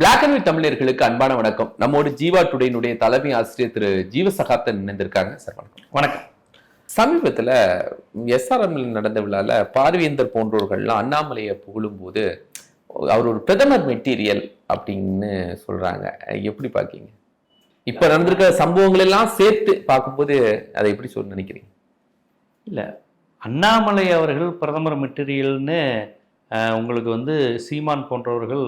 Black and white தமிழர்களுக்கு அன்பான வணக்கம். நம்மோடு ஜீவா டுடேனுடைய தலைமை ஆசிரியர் திரு ஜீவ சகாப்தன் இணைந்திருக்காங்க. சார் வணக்கம். வணக்கம். சமீபத்துல எஸ்ஆர்எம் நடந்த விழால பார்வேந்தர் போன்றவர்கள்லாம் அண்ணாமலையை புகழும்போது அவர் ஒரு பிரதமர் மெட்டீரியல் அப்படின்னு சொல்றாங்க. எப்படி பாக்கீங்க இப்ப நடந்திருக்க சம்பவங்கள் எல்லாம் சேர்த்து பார்க்கும்போது அதை எப்படி சொல்ல நினைக்கிறீங்க? இல்லை அண்ணாமலை அவர்கள் பிரதமர் மெட்டீரியல்னு உங்களுக்கு வந்து சீமான் போன்றவர்கள்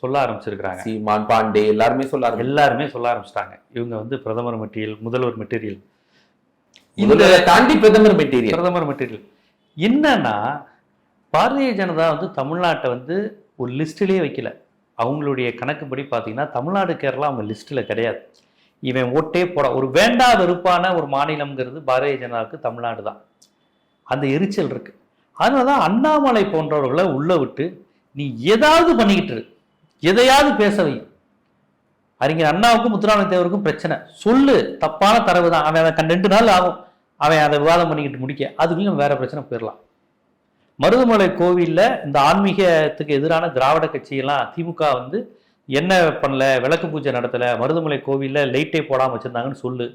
சொல்ல ஆரம்பிச்சிருக்கிறாங்க. சீமான் பாண்டே எல்லாருமே சொல்லாரு எல்லாருமே சொல்ல ஆரம்பிச்சிட்டாங்க. இவங்க வந்து பிரதமர் மெட்டீரியல் முதல்வர் மெட்டீரியல். முதல்வரை தாண்டி பிரதமர் மெட்டீரியல். பிரதமர் மெட்டீரியல். என்னன்னா பாரதிய ஜனதா வந்து தமிழ்நாட்டை வந்து ஒரு லிஸ்ட்டிலே வைக்கல. அவங்களுடைய கணக்குப்படி பார்த்தீங்கன்னா தமிழ்நாடு கேரளா அவங்க லிஸ்ட்டில் கிடையாது. இவன் ஓட்டே போட. ஒரு வேண்டா வெறுப்பான ஒரு மாநிலம்ங்கிறது பாரதிய ஜனதாவுக்கு தமிழ்நாடு தான். அந்த எரிச்சல் இருக்கு. அதனால தான் அண்ணாமலை போன்றவர்களை உள்ள விட்டு நீ ஏதாவது பண்ணிக்கிட்டு இரு. எதையாவது பேச வை. அறிஞர் அண்ணாவுக்கும் முத்துராமலிங்க தேவருக்கும் பிரச்சனை. சொல்லு. தப்பான தரவு தான். அவன் அதை ரெண்டு நாள் ஆகும். அவன் அதை விவாதம் பண்ணிக்கிட்டு முடிக்க. அதுக்குள்ளே வேற பிரச்சனை போயிடலாம் மருதமலை கோவிலில் இந்த ஆன்மீகத்துக்கு எதிரான திராவிட கட்சியெல்லாம் திமுக வந்து என்ன பண்ணல விளக்கு பூஜை நடத்தலை மருதமலை கோவிலில் லைட்டே போடாமல் வச்சிருந்தாங்கன்னு சொல்லு.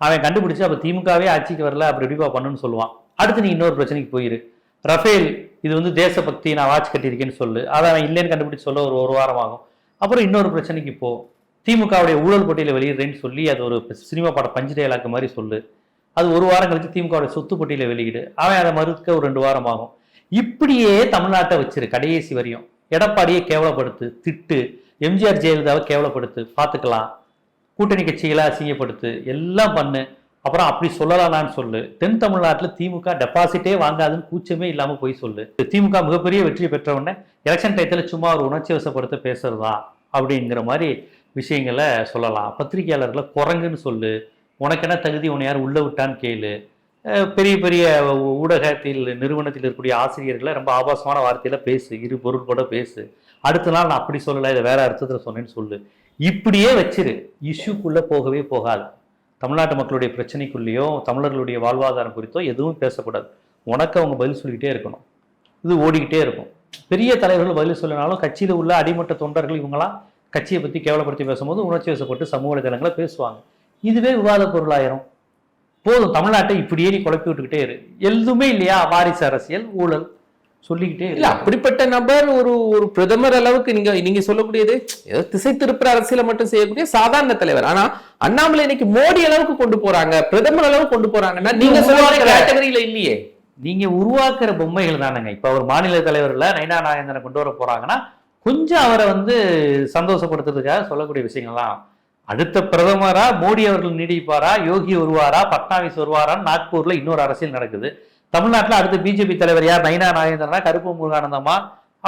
அவன் கண்டுபிடிச்சு அப்போ திமுகவே ஆட்சிக்கு வரல அப்படி இப்படிப்பா பண்ணுன்னு சொல்லுவான். அடுத்து நீ இன்னொரு பிரச்சனைக்கு போயிரு. ரஃபேல் இது வந்து தேசபக்தி நான் வாட்ச் கட்டியிருக்கேன்னு சொல்லு. அதை அவன் இல்லைன்னு கண்டுபிடிச்சு சொல்ல ஒரு ஒரு வாரம் ஆகும். அப்புறம் இன்னொரு பிரச்சனைக்கு போ. திமுகவுடைய ஊழல் பட்டியலை வெளியிடுறேன்னு சொல்லி அது ஒரு சினிமா பாட பஞ்சு டயலாக்கு மாதிரி சொல்லு. அது ஒரு வாரம் கழிச்சு திமுகவுடைய சொத்து பட்டியலை வெளியிடு. அவன் அதை மறுக்க ஒரு ரெண்டு வாரம் ஆகும். இப்படியே தமிழ்நாட்டை வச்சிரு கடைசி வரையும். எடப்பாடியை கேவலப்படுத்து திட்டு. எம்ஜிஆர் ஜெயலலிதாவை கேவலப்படுத்து பார்த்துக்கலாம். கூட்டணி கட்சிகளை அசிங்கப்படுத்து எல்லாம் பண்ணு. அப்புறம் அப்படி சொல்லலாம்னு சொல்லு. தென் தமிழ்நாட்டில் திமுக டெபாசிட்டே வாங்காதுன்னு கூச்சமே இல்லாமல் போய் சொல்லு. திமுக மிகப்பெரிய வெற்றி பெற்ற உடனே எலெக்ஷன் டயத்தில் சும்மா ஒரு உணர்ச்சி வசப்படுத்த பேசுறதா? அப்படிங்கிற மாதிரி விஷயங்களை சொல்லலாம். பத்திரிகையாளர்களை குரங்குன்னு சொல்லு. உனக்கு என்ன தகுதி உன்னை யார் உள்ள விட்டான்னு கேளு. பெரிய பெரிய ஊடகத்தில் நிறுவனத்தில் இருக்கக்கூடிய ஆசிரியர்களை ரொம்ப ஆபாசமான வார்த்தையில் பேசு. இரு பொருள் கூட பேசு. அடுத்த நாள் நான் அப்படி சொல்லலை இதை வேற அர்த்தத்தில் சொன்னேன்னு சொல்லு. இப்படியே வச்சிரு. இஷ்யூக்குள்ளே போகவே போகாது. தமிழ்நாட்டு மக்களுடைய பிரச்சனைக்குள்ளேயோ தமிழர்களுடைய வாழ்வாதாரம் குறித்தோ எதுவும் பேசக்கூடாது. உனக்கு அவங்க பதில் சொல்லிக்கிட்டே இருக்கணும். இது ஓடிக்கிட்டே இருக்கும். பெரிய தலைவர்கள் பதில் சொல்லினாலும் கட்சியில் உள்ள அடிமட்ட தொண்டர்கள் இவங்களாம் கட்சியை பற்றி கேவலப்படுத்தி பேசும்போது உணர்ச்சி வசப்பட்டு சமூக வலைதளங்களை பேசுவாங்க. இதுவே விவாத பொருளாயிரும் போதும் தமிழ்நாட்டை இப்படியே நீ குழப்பி விட்டுக்கிட்டே இரு. எதுவுமே இல்லையா? வாரிசு அரசியல் ஊழல். சொல்லிக்கிட்டே இல்ல அப்படிப்பட்ட நபர் ஒரு ஒரு பிரதமர் அளவுக்கு நீங்க நீங்க சொல்லக்கூடியது ஏதோ திசை திருப்புற அரசியலை மட்டும் செய்யக்கூடிய சாதாரண தலைவர். ஆனா அண்ணாமலை இன்னைக்கு மோடி அளவுக்கு கொண்டு போறாங்க பிரதமர் அளவுக்கு கொண்டு போறாங்கன்னா நீங்க உருவாக்குற- கேட்டகரியில இல்லையே. நீங்க உருவாக்குற பொம்மைகள் தானேங்க. இப்ப அவர் மாநில தலைவர்ல நைனா நாகேந்திரனை கொண்டு வர போறாங்கன்னா கொஞ்சம் அவரை வந்து சந்தோஷப்படுத்துறதுக்காக சொல்லக்கூடிய விஷயங்கள்லாம். அடுத்த பிரதமரா மோடி அவர்கள் நீடிப்பாரா யோகி வருவாரா பட்னாவிஸ் வருவாரான்னு நாக்பூர்ல இன்னொரு அரசியல் நடக்குது. தமிழ்நாட்டுல அடுத்த பிஜேபி தலைவர் யார்? நைனா நாகேந்திரனா கருப்பு முருகானந்தமா?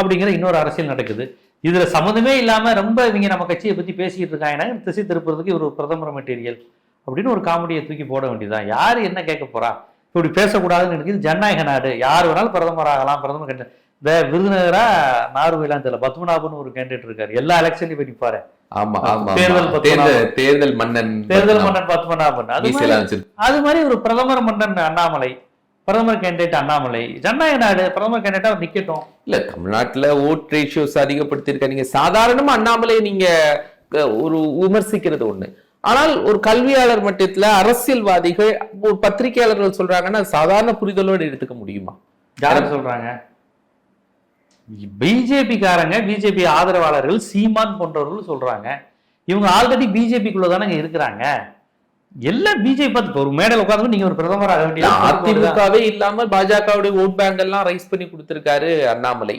அப்படிங்கிற இன்னொரு அரசியல் நடக்குது. இதுல சம்மந்தமே இல்லாம ரொம்ப இவங்க நம்ம கட்சியை பத்தி பேசிக்கிட்டு இருக்காங்கன்னா திசை திருப்புறதுக்கு இவர் ஒரு பிரதமர் மெட்டீரியல். அப்படின்னு ஒரு காமெடியை தூக்கி போட வேண்டியதுதான். யாரு என்ன கேட்க போறா? இப்படி பேசக்கூடாதுன்னு எனக்கு இது ஜனநாயக நாடு. யார் வேணாலும் பிரதமர் ஆகலாம். பிரதமர் கேண்டேட் இந்த விருதுநகரா நார்வேலாம் தெரியல. பத்மநாபன் ஒரு கேண்டிடேட் இருக்காரு. எல்லா எலெக்ஷன்லயும் போய் நிப்பாரு. ஆமா ஆமா தேர்தல் மன்னன் தேர்தல் மன்னன் பத்மநாபன். அது மாதிரி ஒரு பிரதமர் மன்னன் அண்ணாமலை. பிரதமர் கேண்டிடேட் அண்ணாமலை. ஜனநாயக நாடு பிரதமர் கேண்டிடேட் அவர் நிக்கட்டும். இல்ல தமிழ்நாட்டுல ஓட் ரேஷியோஸ் அதிகப்படுத்தியிருக்க நீங்க சாதாரணமா அண்ணாமலை நீங்க ஒரு விமர்சிக்கிறது ஒண்ணு. ஆனால் ஒரு கல்வியாளர் மட்டத்துல அரசியல்வாதிகள் ஒரு பத்திரிகையாளர்கள் சொல்றாங்கன்னா சாதாரண புரிதலோடு எடுத்துக்க முடியுமா? யார் சொல்றாங்க? பிஜேபி காரங்க பிஜேபி ஆதரவாளர்கள் சீமான் போன்றவர்கள் சொல்றாங்க. இவங்க ஆல்ரெடி பிஜேபிக்குள்ள தானங்க இருக்கிறாங்க. எல்லாம் பிஜேபி பார்த்து ஒரு மேடையில் உட்காந்து நீங்க ஒரு பிரதமர் ஆக வேண்டிய அதிமுகவே இல்லாம பாஜகவுடைய ஓட் பேங்க் எல்லாம் ரைஸ் பண்ணி கொடுத்திருக்காரு அண்ணாமலை.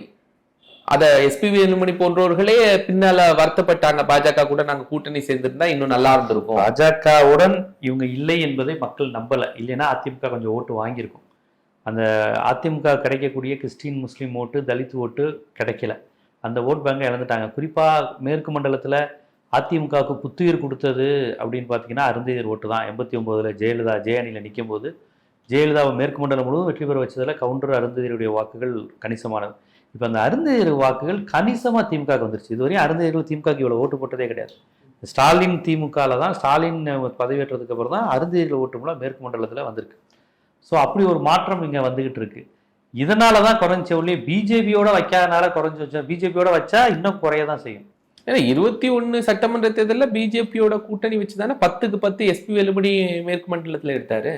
அத எஸ்பி வேலுமணி போன்றவர்களே பின்னால வருத்தப்பட்டாங்க. பாஜக கூட நாங்க கூட்டணி சேர்ந்திருந்தா இன்னும் நல்லா இருந்திருக்கும். பாஜகவுடன் இவங்க இல்லை என்பதை மக்கள் நம்பல. இல்லைன்னா அதிமுக கொஞ்சம் ஓட்டு வாங்கியிருக்கும். அந்த அதிமுக கிடைக்கக்கூடிய கிறிஸ்டின் முஸ்லீம் ஓட்டு தலித் ஓட்டு கிடைக்கல. அந்த ஓட் பேங்கை இழந்துட்டாங்க. குறிப்பா மேற்கு மண்டலத்துல அதிமுகவுக்கு புத்துயிர் கொடுத்தது அப்படின்னு பார்த்தீங்கன்னா அருந்ததியர் ஓட்டு தான். எண்பத்தி ஒம்போதில் ஜெயலலிதா ஜெயணியில் நிற்கும் போது ஜெயலலிதாவை மேற்கு மண்டலம் முழுவதும் வெற்றி பெற வச்சதில் கவுண்டர் அருந்ததியருடைய வாக்குகள் கணிசமானது. இப்போ அந்த அருந்ததியர் வாக்குகள் கணிசமாக திமுகவுக்கு வந்துருச்சு. இதுவரையும் அருந்ததியர்கள் திமுகவுக்கு இவ்வளோ ஓட்டு போட்டதே கிடையாது. ஸ்டாலின் திமுகவில் தான் ஸ்டாலின் பதவியேற்றதுக்கு அப்புறம் தான் அருந்ததியர்கள் ஓட்டு மூலம் மேற்கு மண்டலத்தில் வந்திருக்கு. ஸோ அப்படி ஒரு மாற்றம் இங்கே வந்துக்கிட்டு இருக்கு. இதனால தான் குறைஞ்ச ஒழிய பிஜேபியோட வைக்காதனால குறைஞ்சி வச்சோம் பிஜேபியோட வச்சா இன்னும் குறைய தான் செய்யும். ஏன்னா இருபத்தி ஒண்ணு சட்டமன்ற தேர்தல்ல பிஜேபியோட கூட்டணி வச்சு தானே பத்துக்கு பத்து எஸ்பி வெலுமணி மேற்கு மண்டலத்துல எடுத்தாரு?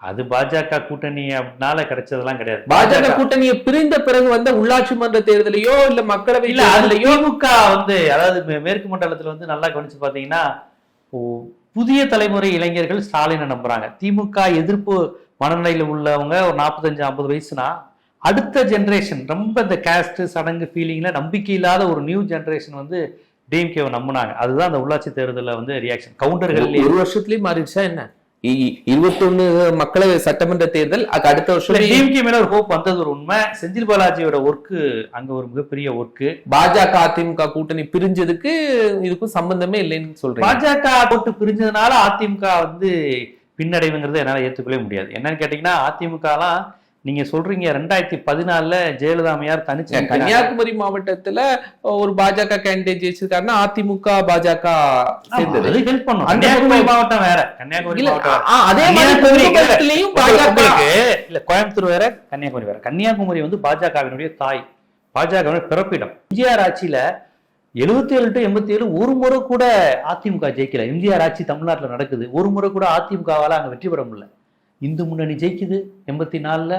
அது பாஜக கூட்டணி அப்படினால கிடைச்சதெல்லாம் கிடையாது. பாஜக கூட்டணியை பிரிந்த பிறகு வந்த உள்ளாட்சி மன்ற தேர்தலையோ இல்ல மக்களவை இல்ல அது தேர்தலையோ? திமுக வந்து அதாவது மேற்கு மண்டலத்துல வந்து நல்லா கவனிச்சு பாத்தீங்கன்னா புதிய தலைமுறை இளைஞர்கள் ஸ்டாலினை நம்புறாங்க. திமுக எதிர்ப்பு மனநிலையில உள்ளவங்க ஒரு நாற்பத்தஞ்சு ஐம்பது வயசுனா அடுத்த ஜெனரேஷன் ரொம்ப இந்த கேஸ்ட் சடங்கு ஃபீலிங்ல நம்பிக்கை இல்லாத ஒரு நியூ ஜெனரேஷன் வந்து டிஎம்கேவை நம்பினாங்க. அதுதான் அந்த உள்ளாட்சி தேர்தலில் வந்து ரியாக்ஷன் கவுண்டர்கள் ஒரு வருஷத்துலயே மாறிடுச்சா என்ன? இருபத்தொன்னு மக்களவை சட்டமன்ற தேர்தல் அதுக்கு அடுத்த வருஷம் டிஎம்கே மேல ஒரு ஹோப் வந்தது ஒரு உண்மை. செந்தில் பாலாஜியோட ஒர்க்கு அங்க ஒரு மிகப்பெரிய ஒர்க்கு பாஜக அதிமுக கூட்டணி பிரிஞ்சதுக்கு இதுக்கும் சம்பந்தமே இல்லைன்னு சொல்றீங்க. பாஜக போட்டு பிரிஞ்சதுனால அதிமுக வந்து பின்னடைவுங்கிறத என்னால ஏத்துக்கவே முடியாது. என்னன்னு கேட்டீங்கன்னா அதிமுகலாம் நீங்க சொல்றீங்க ரெண்டாயிரத்தி பதினாலுல ஜெயலலிதா அம்மையார் தனிச்சு. கன்னியாகுமரி மாவட்டத்துல ஒரு பாஜக கேண்டிடேட் ஜெயிச்சிருக்காருன்னா அதிமுக பாஜக சேர்ந்தது. ஹெல்ப் பண்ணும். கன்னியாகுமரி மாவட்டம் வேற. கன்னியாகுமரி அதே மாதிரி பாஜக இல்ல கோயம்புத்தூர் வேற கன்னியாகுமரி வேற. கன்னியாகுமரி வந்து பாஜகவினுடைய தாய் பாஜக பிறப்பிடம். எம்ஜிஆர் ஆட்சியில எழுபத்தி ஏழு டு எண்பத்தி ஏழு ஒரு முறை கூட அதிமுக ஜெயிக்கல. எம்ஜிஆர் ஆட்சி தமிழ்நாட்டுல நடக்குது. ஒரு முறை கூட அதிமுகவால அங்க வெற்றி பெற முடியல. இந்து முன்னணி ஜெயிக்குது. எண்பத்தி நாலுல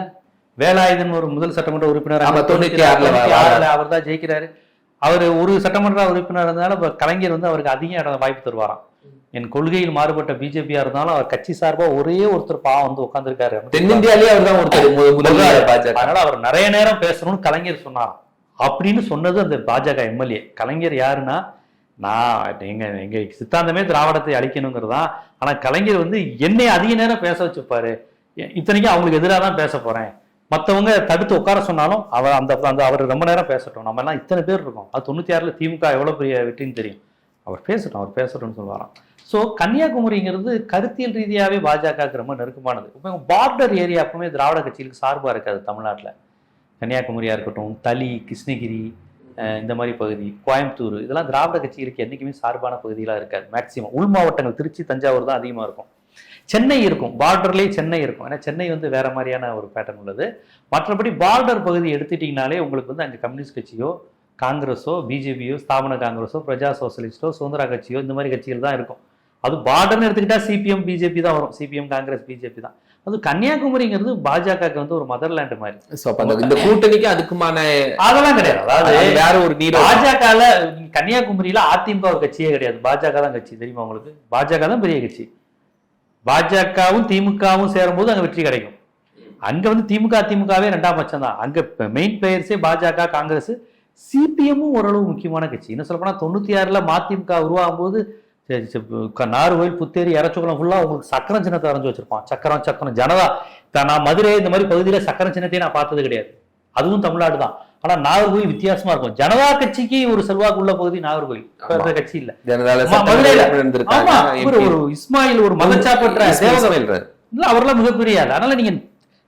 வேலாயுதன் ஒரு முதல் சட்டமன்ற உறுப்பினர். ஆறுல அவர் தான் ஜெயிக்கிறாரு. அவர் ஒரு சட்டமன்ற உறுப்பினர் இருந்தனால இப்ப கலைஞர் வந்து அவருக்கு அதிக இடம் வாய்ப்பு தருவாராம். என் கொள்கையில் மாறுபட்ட பிஜேபியா இருந்தாலும் அவர் கட்சி சார்பா ஒரே ஒருத்தர் பாவம் வந்து உட்கார்ந்திருக்காரு தென்னிந்தியாலே அவர் தான் ஒருத்தர் அதனால அவர் நிறைய நேரம் பேசணும்னு கலைஞர் சொன்னாராம். அப்படின்னு சொன்னது அந்த பாஜக எம்எல்ஏ. கலைஞர் யாருன்னா நான் எங்கள் எங்கள் சித்தாந்தமே திராவிடத்தை அழிக்கணுங்கிறது? தான் ஆனால் கலைஞர் வந்து என்னை அதிக நேரம் பேச வச்சுப்பாரு. இத்தனைக்கும் அவங்களுக்கு எதிராக தான் பேச போகிறேன் மற்றவங்க தடுத்து உட்கார சொன்னாலும் அவர் அந்த அந்த அவர் ரொம்ப நேரம் பேசட்டும். நம்ம எல்லாம் இத்தனை பேர் இருக்கோம். அது தொண்ணூற்றி ஆறில் திமுக எவ்வளோ பெரிய வெற்றின்னு தெரியும். அவர் பேசட்டும் அவர் பேசட்டும்னு சொல்லுவாராம். ஸோ கன்னியாகுமரிங்கிறது கருத்தியல் ரீதியாகவே பாஜகவுக்கு ரொம்ப நெருக்கமானது. இப்போ பார்டர் ஏரியா அப்பவுமே திராவிட கட்சிகளுக்கு சார்பாக இருக்காது தமிழ்நாட்டில். கன்னியாகுமரியாக இருக்கட்டும் தளி கிருஷ்ணகிரி இந்த மாதிரி பகுதி கோயம்புத்தூர் இதெல்லாம் திராவிட கட்சிகளுக்கு என்றைக்குமே சார்பான பகுதிகளாக இருக்காது. மேக்சிமம் உள் மாவட்டங்கள் திருச்சி தஞ்சாவூர் தான் அதிகமாக இருக்கும். சென்னை இருக்கும். பார்டர்லேயே சென்னை இருக்கும். ஏன்னா சென்னை வந்து வேற மாதிரியான ஒரு பேட்டர்ன் உள்ளது. மற்றபடி பார்டர் பகுதி எடுத்துட்டிங்கனாலே உங்களுக்கு வந்து அங்கே கம்யூனிஸ்ட் கட்சியோ காங்கிரஸோ பிஜேபியோ ஸ்தாபன காங்கிரஸோ பிரஜா சோசலிஸ்டோ சுதந்திரா கட்சியோ இந்த மாதிரி கட்சிகள் தான் இருக்கும். அது பார்டர்னு எடுத்துக்கிட்டா சிபிஎம் பிஜேபி தான் வரும். சிபிஎம் காங்கிரஸ் பிஜேபி தான். அது கன்னியாகுமரிங்கிறது பாஜகவுக்கு வந்து ஒரு மதர்லேண்ட் மாதிரி. அப்ப அந்த- இந்த கூட்டணிக்கு அதுக்குமான அதெல்லாம் கிடையாது. அதாவது அது வேற ஒரு நீரோ பாஜகல கன்னியாகுமரியில அதிமுக ஒரு கட்சியே கிடையாது. பாஜக தான் கட்சி தெரியுமா உங்களுக்கு? பாஜக தான் பெரிய கட்சி. பாஜகவும் திமுகவும் சேரும்போது அங்க வெற்றி கிடைக்கும். அங்க வந்து திமுக திமுகவே ரெண்டாம் பட்சம் தான். அங்க மெயின் பிளேயர்ஸே பாஜக காங்கிரஸ் சிபிஎம்மும் ஓரளவு முக்கியமான கட்சி. என்ன சொல்ல போனா தொண்ணூத்தி ஆறுல மதிமுக உருவாகும் போது சரி, சரி, நாகர்கோயில் புத்தேரி இறச்சகுளம் ஃபுல்லா உங்களுக்கு சக்கரம் சின்னத்தை வரைஞ்சு வச்சிருப்பான். சக்கரம் சக்கரம் ஜனதா. நான் மதுரை இந்த மாதிரி பகுதியில சக்கரம் சின்னத்தையே நான் பார்த்தது கிடையாது. அதுவும் தமிழ்நாடு தான். ஆனா நாகர்கோயில் வித்தியாசமா இருக்கும். ஜனதா கட்சிக்கு ஒரு செல்வாக்கு உள்ள பகுதி நாகர்கோயில் கட்சி இல்ல. ஒரு இஸ்மாயில் ஒரு ராஜ். இல்ல அவரெல்லாம் மிகப்பெரிய அதனால நீங்க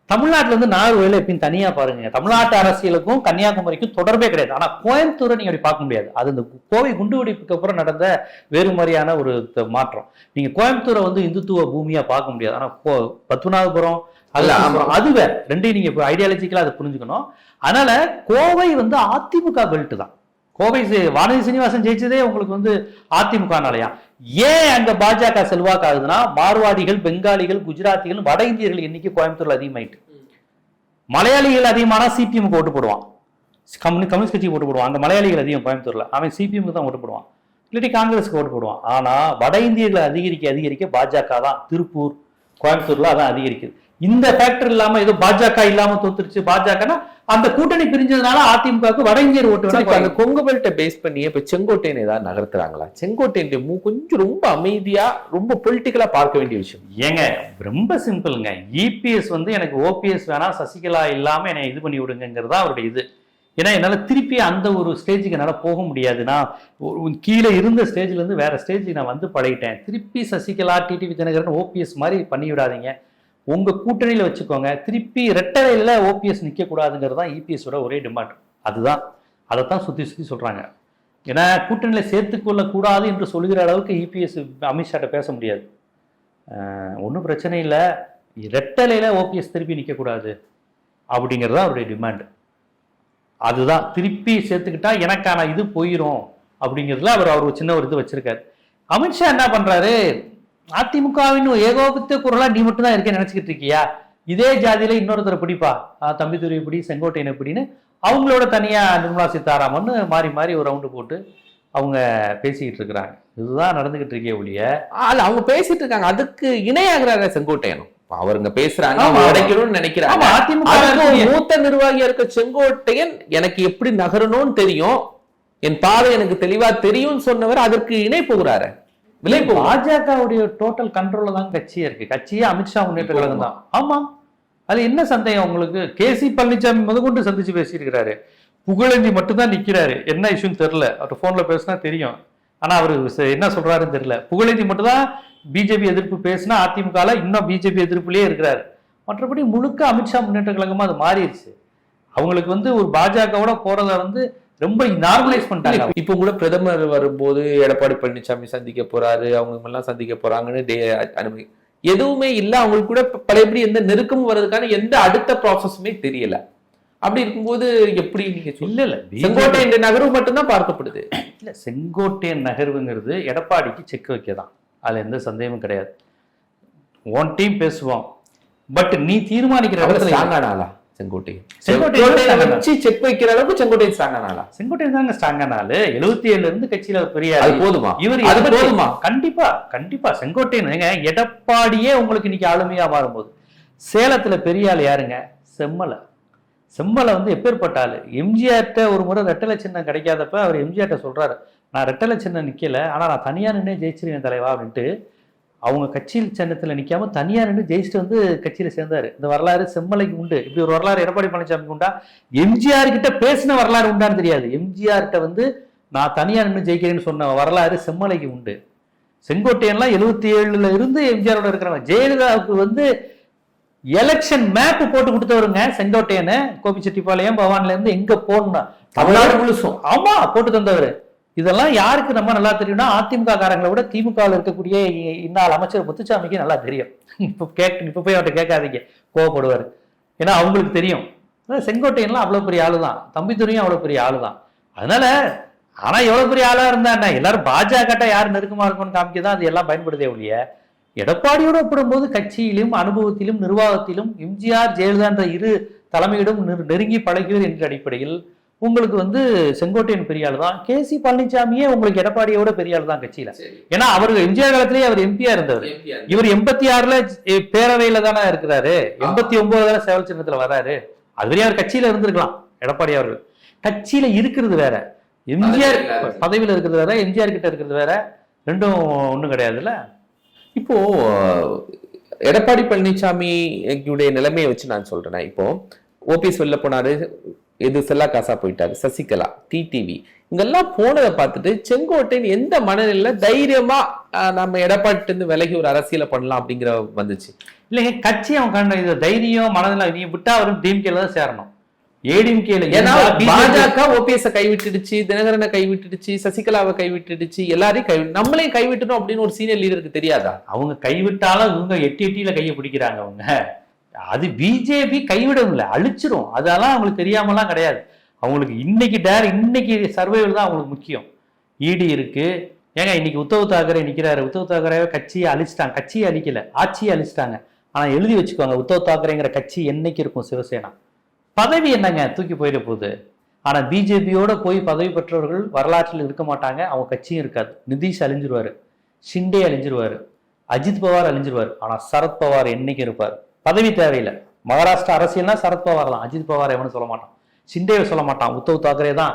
தமிழ்நாட்டுல இருந்து நாகர்கோயில எப்பயும் தனியா பாருங்க. தமிழ்நாட்டு அரசியலுக்கும் கன்னியாகுமரிக்கும் தொடர்பே கிடையாது. ஆனா கோயம்புத்தூரை நீங்க அப்படி பார்க்க முடியாது. அது இந்த கோவை குண்டுவெடிப்புக்கு அப்புறம் நடந்த வேறு மாதிரியான ஒரு மாற்றம். நீங்க கோயம்புத்தூரை வந்து இந்துத்துவ பூமியா பார்க்க முடியாது. ஆனா அல்ல, ஆமா. அழகாபுரம், அது வேற ரெண்டையும் நீங்க ஐடியாலஜிக்கலா அதை புரிஞ்சுக்கணும். அதனால கோவை வந்து அதிமுக பெல்ட் தான். கோவை வானதி சீனிவாசன் ஜெயிச்சதே உங்களுக்கு வந்து அதிமுகனாலயா. ஏன் அங்க பாஜக செல்வாக்கு ஆகுதுன்னா மார்வாடிகள் பெங்காலிகள் குஜராத்திகள் வட இந்தியர்கள் எண்ணிக்கை கோயம்புத்தூர்ல அதிகமாயிட்டு. மலையாளிகள் அதிகமானா சிபிஎம் ஓட்டு போடுவான். கம்யூனி கம்யூனிஸ்ட் கட்சிக்கு ஓட்டு போடுவான். அந்த மலையாளிகள் அதிகம் கோயம்புத்தூர்ல. அவன் சிபிஎம்க்கு தான் ஓட்டு போடுவான். இல்லாட்டி காங்கிரஸ்க்கு ஓட்டு போடுவான். ஆனா வட இந்தியர்களை அதிகரிக்க அதிகரிக்க பாஜக தான் திருப்பூர் கோயம்புத்தூர்ல அதான் அதிகரிக்குது. இந்த ஃபேக்டர் இல்லாம ஏதோ பாஜக இல்லாம தோத்துருச்சு. பாஜகனா அந்த கூட்டணி பிரிஞ்சதுனால அதிமுகவுக்கு வட இந்தியர் ஓட்டு வேணா அந்த கொங்கு பெல்ட்டை பேஸ் பண்ணி இப்ப செங்கோட்டையன் ஏதாவது நகர்த்துறாங்களா? செங்கோட்டையன் மூ கொஞ்சம் ரொம்ப அமைதியா ரொம்ப பொலிட்டிக்கலா பார்க்க வேண்டிய விஷயம். ஏங்க ரொம்ப சிம்பிளுங்க இபிஎஸ் வந்து எனக்கு ஓபிஎஸ் வேணாம் சசிகலா இல்லாம என்னை இது பண்ணி விடுங்கிறதா அவருடைய இது. ஏன்னா என்னால திருப்பி அந்த ஒரு ஸ்டேஜுக்கு என்னால போக முடியாது. நான் கீழே இருந்த ஸ்டேஜ்ல இருந்து வேற ஸ்டேஜுக்கு நான் வந்து பழகிட்டேன். திருப்பி சசிகலா டிடிவி தினகரன் ஓபிஎஸ் மாதிரி பண்ணி உங்கள் உங்க கூட்டணியில வச்சுக்கோங்க. திருப்பி ரெட்டரையில ஓபிஎஸ் நிக்க கூடாதுங்கிறது தான் இபிஎஸோட ஒரே டிமாண்ட் அதுதான். அதைத்தான் சுத்தி சுத்தி சொல்றாங்க. ஏன்னா கூட்டணியில சேர்த்துக்கொள்ளக்கூடாது என்று சொல்கிற அளவுக்கு இபிஎஸ் அமித்ஷாட்ட பேச முடியாது. ஒன்றும் பிரச்சனை இல்லை. ரெட்டலையில் ஓபிஎஸ் திருப்பி நிற்கக்கூடாது அப்படிங்கிறது தான் அவருடைய டிமாண்ட் அதுதான். திருப்பி சேர்த்துக்கிட்டா எனக்கான இது போயிடும் அப்படிங்கிறதுல அவர் அவர் ஒரு சின்ன ஒரு இது வச்சிருக்காரு. அமித்ஷா என்ன பண்றாரு? அதிமுகவின் ஏகோபித்த குரலா நீ மட்டும் தான் இருக்கேன்னு நினைச்சுக்கிட்டு இருக்கியா? இதே ஜாதியில இன்னொருத்தரை பிடிப்பா? தம்பிதுரை பிடி செங்கோட்டையனை பிடின்னு அவங்களோட தனியா நிர்மலா சீதாராமன் மாறி மாறி ஒரு ரவுண்டு போட்டு அவங்க பேசிக்கிட்டு இருக்கிறாங்க. இதுதான் நடந்துகிட்டு இருக்கே ஒழிய. அல்ல அவங்க பேசிட்டு இருக்காங்க. அதுக்கு இணையாகிறாரு செங்கோட்டையனும். அவருங்க பேசுறாங்க உடைக்கணும்னு நினைக்கிறாங்க. அதிமுக மூத்த நிர்வாகியா இருக்க செங்கோட்டையன் எனக்கு எப்படி நகரணும்னு தெரியும்? என் பாதை எனக்கு தெளிவா தெரியும்னு சொன்னவர் அதற்கு இணை போகிறாரு. விலை பாஜகவுடைய டோட்டல் கண்ட்ரோல்ல தான் கட்சியே இருக்கு. கட்சியே அமித்ஷா முன்னேற்ற கழகம் தான். ஆமா. அது என்ன சந்தேகம் உங்களுக்கு? கே சி பழனிசாமி முதற்கொண்டு சந்திச்சு பேசியிருக்கிறாரு. புகழேந்தி மட்டும்தான் நிக்கிறாரு. என்ன இஷ்யூன்னு தெரியல. அவர் போன்ல பேசினா தெரியும். ஆனா அவரு என்ன சொல்றாருன்னு தெரியல. புகழேந்தி மட்டும்தான் பிஜேபி எதிர்ப்பு பேசினா அதிமுகல இன்னும் பிஜேபி எதிர்ப்புலயே இருக்கிறாரு. மற்றபடி முழுக்க அமித்ஷா முன்னேற்ற கழகமா அது மாறிடுச்சு. அவங்களுக்கு வந்து ஒரு பாஜகவோட போறத வந்து ரொம்ப நார்மலைஸ் பண்ணிட்டாங்க. இப்ப கூட பிரதமர் வரும்போது எடப்பாடி பழனிசாமி சந்திக்க போறாரு அவங்க எல்லாம் சந்திக்க போறாங்கன்னு டே அனுமதி. எதுவுமே இல்ல அவங்களுக்கு கூட பழையபடி எந்த நெருக்கமும் வர்றதுக்கான எந்த அடுத்த ப்ராசஸுமே தெரியல. அப்படி இருக்கும்போது எப்படி நீங்க இல்ல சொல்ல இல்ல என்ற நகர்வு மட்டும்தான் பார்க்கப்படுது. இல்ல செங்கோட்டையன் நகர்வுங்கிறது எடப்பாடிக்கு செக் வைக்க தான். அதுல எந்த சந்தேகமும் கிடையாது. ஒன் டீம் பேசுவோம். பட் நீ தீர்மானிக்கிற இடத்துல ஸ்ட்ராங்கான ஆளா செங்கோட்டை செங்கோட்டை செங்கோட்டையை strong வச்சு செக் வைக்கிற அளவுக்கு செங்கோட்டை ஸ்ட்ராங்கான ஆளா? செங்கோட்டையன் தாங்க ஸ்ட்ராங்கான ஆளு. எழுபத்தி ஏழுல இருந்து கட்சியில பெரிய அது. போதுமா? இவர் அது போதுமா? கண்டிப்பா கண்டிப்பா. செங்கோட்டையன் ஏங்க எடப்பாடியே உங்களுக்கு இன்னைக்கு ஆளுமையா மாறும்போது. சேலத்துல பெரிய ஆள் யாருங்க? செம்மலை. செம்மலை வந்து எப்பேற்பட்ட ஆளு? எம்ஜிஆர்ட்ட ஒரு முறை ரெட்டலை சின்னம் கிடைக்காதப்ப அவர் எம்ஜிஆர்ட்ட சொல்றாரு. நான் ரெட்டலை சின்னம் நிக்கல. ஆனா நான் தனியா நின்று ஜெயிச்சிருவேன் தலைவா அப்படின்ட்டு. அவங்க கட்சி சின்னத்துல நிக்காம தனியா நின்று ஜெயிச்சுட்டு வந்து கட்சியில சேர்ந்தாரு. இந்த வரலாறு செம்மலைக்கு உண்டு. இப்படி ஒரு வரலாறு எடப்பாடி பழனிசாமி உண்டா? எம்ஜிஆர் கிட்ட பேசின வரலாறு உண்டான்னு தெரியாது. எம்ஜிஆர்ட்ட வந்து நான் தனியா நின்று ஜெயிக்கிறேன்னு சொன்ன வரலாறு செம்மலைக்கு உண்டு. செங்கோட்டையன்லாம் எழுபத்தி ஏழுல இருந்து எம்ஜிஆரோட இருக்கிறவங்க ஜெயலலிதாவுக்கு வந்து எலெக்ஷன் மேப் போட்டு கொடுத்தவருங்க செங்கோட்டையனு. கோபிச்செட்டிப்பாளையம் பவானில இருந்து எங்க போடணும் தமிழ்நாடு முழுசும். ஆமா போட்டு தந்தவர். இதெல்லாம் யாருக்கு நம்ம நல்லா தெரியும்னா அதிமுக காரங்களை விட திமுகவில் இருக்கக்கூடிய இன்னால் இந்நாள் அமைச்சர் முத்துச்சாமிக்கு நல்லா தெரியும். இப்போ கேட்க இப்போ போய் அவர்கிட்ட கேட்காதீங்க. கோவப்படுவார். ஏன்னா அவங்களுக்கு தெரியும். செங்கோட்டையன்லாம் அவ்வளோ பெரிய ஆளு தான் தம்பித்துறையும் அவ்வளோ பெரிய ஆளு தான் அதனால ஆனால் எவ்வளோ பெரிய ஆளாக இருந்தா என்ன எல்லாரும் பாஜக யார் நெருக்கமாக இருக்கும்னு காமிக்க தான் அது எல்லாம் பயன்படுதே ஒழிய எடப்பாடியோடு ஒப்பிடும்போது கட்சியிலும் அனுபவத்திலும் நிர்வாகத்திலும் எம்ஜிஆர் ஜெயலலிதா என்ற இரு தலைமையிடம் நெரு- நெருங்கி பழகியவர் என்ற அடிப்படையில் உங்களுக்கு வந்து செங்கோட்டையன் பெரிய ஆளு தான் கே சி பழனிசாமியே உங்களுக்கு எடப்பாடியோட பெரிய ஆளு தான் கட்சியில ஏன்னா அவர் எம்ஜிஆர் காலத்திலேயே அவர் எம்பியா இருந்தவர். இவர் எண்பத்தி ஆறுல பேரவையில தானே இருக்கிறாரு. எண்பத்தி ஒன்பதுல சேவல் சின்னத்துல வராரு. அது வரையும் அவர் கட்சியில இருந்திருக்கலாம் எடப்பாடி அவர்கள். கட்சியில இருக்கிறது வேற. எம்ஜிஆர் பதவியில இருக்கு. பதவியில இருக்கிறது வேற எம்ஜிஆர் கிட்ட இருக்கிறது வேற. ரெண்டும் ஒண்ணும் கிடையாதுல்ல. இப்போ எடப்பாடி பழனிசாமியுடைய நிலைமையை வச்சு நான் சொல்றேன். இப்போ ஓபிஎஸ் வெளில போனாரு. எது செல்லா காசா போயிட்டாரு. சசிகலா டிடிவி. இங்கெல்லாம் போனதை பார்த்துட்டு செங்கோட்டையன் எந்த மனநிலையில தைரியமா நம்ம எடப்பாடி இருந்து விலகி ஒரு அரசியலை பண்ணலாம் அப்படிங்கிற வந்துச்சு. இல்லைங்க கட்சி அவன் கண்ட இது தைரியம் மனதில் நீ விட்டா அவரும் டிஎம்கேல தான் சேரணும். ஏடிஎம்கேல ஏன்னா பாஜக ஓபிஎஸ் கைவிட்டுடுச்சு தினகரனை கைவிட்டுடுச்சு சசிகலாவை கைவிட்டுடுச்சு எல்லாரையும் கை நம்மளையும் கைவிட்டணும் அப்படின்னு ஒரு சீனியர் லீடருக்கு தெரியாதா? அவங்க கைவிட்டாலும் இவங்க எட்டி எட்டியில கையை பிடிக்கிறாங்க அவங்க. அது பிஜேபி கைவிடவில்லை அழிச்சிரும். அதெல்லாம் அவங்களுக்கு தெரியாமலாம் கிடையாது. அவங்களுக்கு இன்னைக்கு டேர் இன்னைக்கு சர்வைவல் தான் அவங்களுக்கு முக்கியம். இடி இருக்கு. ஏங்க இன்னைக்கு உத்தவ் தாக்கரே நிற்கிறாரு உத்தவ் தாக்கரே கட்சியை அழிச்சிட்டாங்க. கட்சியை அழிக்கல. ஆட்சியை அழிச்சிட்டாங்க. ஆனால் எழுதி வச்சுக்கோங்க. உத்தவ் தாக்கரேங்கிற கட்சி என்னைக்கு இருக்கும்? சிவசேனா. பதவி என்னங்க? தூக்கி போயிட போகுது. ஆனால் பிஜேபியோட போய் பதவி பெற்றவர்கள் வரலாற்றில் இருக்க மாட்டாங்க. அவங்க கட்சியும் இருக்காது. நிதிஷ் அழிஞ்சிருவாரு. ஷிண்டே அழிஞ்சிருவாரு. அஜித் பவார் அழிஞ்சிருவார். ஆனால் சரத் பவார் என்னைக்கு இருப்பார்? பதவி தேவையில்லை. மகாராஷ்டிரா அரசியல்னா சரத் பவார் தான் அஜித் பவார் எவனும் சொல்ல மாட்டான். சிண்டேவை சொல்ல மாட்டான். உத்தவ் தாக்கரே தான்.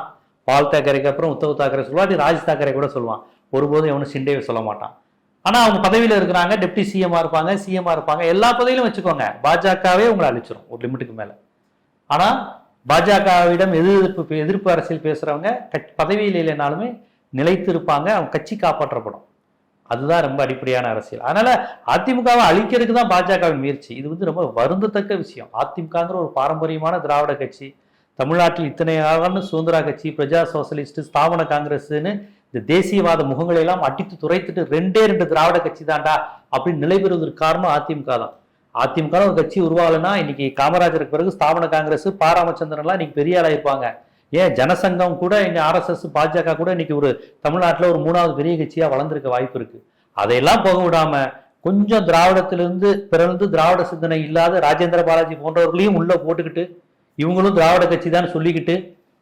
பால் தாக்கரேக்கு அப்புறம் உத்தவ் தாக்கரே சொல்லுவாட்டி ராஜ் தாக்கரே கூட சொல்லுவான். ஒருபோதும் எவனும் சிண்டேவை சொல்ல மாட்டான். ஆனால் அவங்க பதவியில் இருக்கிறாங்க. டெப்டி சிஎம்மாக இருப்பாங்க சிஎம்மாக இருப்பாங்க. எல்லா பதவியிலும் வச்சுக்கோங்க. பாஜகவே உங்களை அழிச்சிடும் ஒரு லிமிட்டுக்கு மேலே. ஆனால் பாஜகவிடம் எதிர்ப்பு எதிர்ப்பு அரசியல் பேசுகிறவங்க கட் பதவியில் இல்லைனாலுமே நிலைத்து இருப்பாங்க அவங்க கட்சி காப்பாற்றப்படும். அதுதான் ரொம்ப அடிப்படையான அரசியல். அதனால அதிமுகவை அழிக்கிறதுக்கு தான் பாஜகவின் முயற்சி. இது வந்து ரொம்ப வருந்தத்தக்க விஷயம். அதிமுகங்கிற ஒரு பாரம்பரியமான திராவிட கட்சி தமிழ்நாட்டில் இத்தனை ஆளான சுதந்திரா கட்சி பிரஜா சோசலிஸ்ட் ஸ்தாபன காங்கிரஸ்னு இந்த தேசியவாத முகங்களை எல்லாம் அடித்து துரைத்துட்டு ரெண்டே ரெண்டு திராவிட கட்சி தாண்டா அப்படின்னு நிலை பெறுவதற்கு காரணம் அதிமுக தான். அதிமுக ஒரு கட்சி உருவாகலைன்னா இன்னைக்கு காமராஜருக்கு பிறகு ஸ்தாபன காங்கிரஸ் பாராமச்சந்திரன்லாம் இன்னைக்கு பெரிய ஆளாயிருப்பாங்க ஏன் ஜனசங்கம் கூட எங்க ஆர்எஸ்எஸ் பாஜக கூட இன்னைக்கு ஒரு தமிழ்நாட்டுல ஒரு மூணாவது பெரிய கட்சியா வளர்ந்துருக்க வாய்ப்பு இருக்கு. அதையெல்லாம் போக விடாம கொஞ்சம் திராவிடத்திலிருந்து பிறந்து திராவிட சிந்தனை இல்லாத ராஜேந்திர பாலாஜி போன்றவர்களையும் உள்ள போட்டுக்கிட்டு இவங்களும் திராவிட கட்சி தான் சொல்லிக்கிட்டு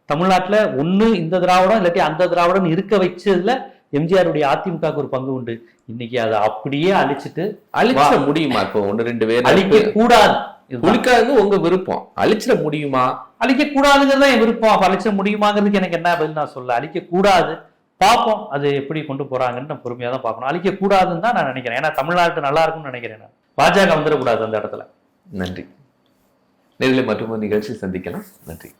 தமிழ்நாட்டுல ஒண்ணு இந்த திராவிடம் இல்லாட்டி அந்த திராவிடம் இருக்க வச்சதுல எம்ஜிஆருடைய அதிமுகவுக்கு ஒரு பங்கு உண்டு. இன்னைக்கு அதை அப்படியே அழிச்சிட்டு அழிச்சிட முடியுமா? இப்போ ஒண்ணு ரெண்டு பேர் அழிக்க கூடாது. ஒழிக்காதது உங்க விருப்பம். அழிச்சிட முடியுமா? அழிக்க கூடாதுங்கிறது தான் என் விருப்பம். அப்ப அழிச்ச முடியுமாங்கிறதுக்கு எனக்கு என்ன பதில் நான் சொல்ல? அழிக்க கூடாது பார்ப்போம். அது எப்படி கொண்டு போறாங்கன்னு நான் பொறுமையா தான் பார்க்கணும். அழிக்க கூடாதுன்னு தான் நான் நினைக்கிறேன். ஏன்னா தமிழ்நாட்டு நல்லா இருக்கும்னு நினைக்கிறேன் நான். பாஜக வந்துடக்கூடாது அந்த இடத்துல. நன்றி. நேரில் மற்றும் நிகழ்ச்சி சந்திக்கலாம். நன்றி.